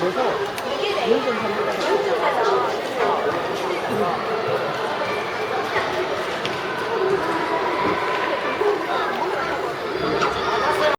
그래서 물건 전부 다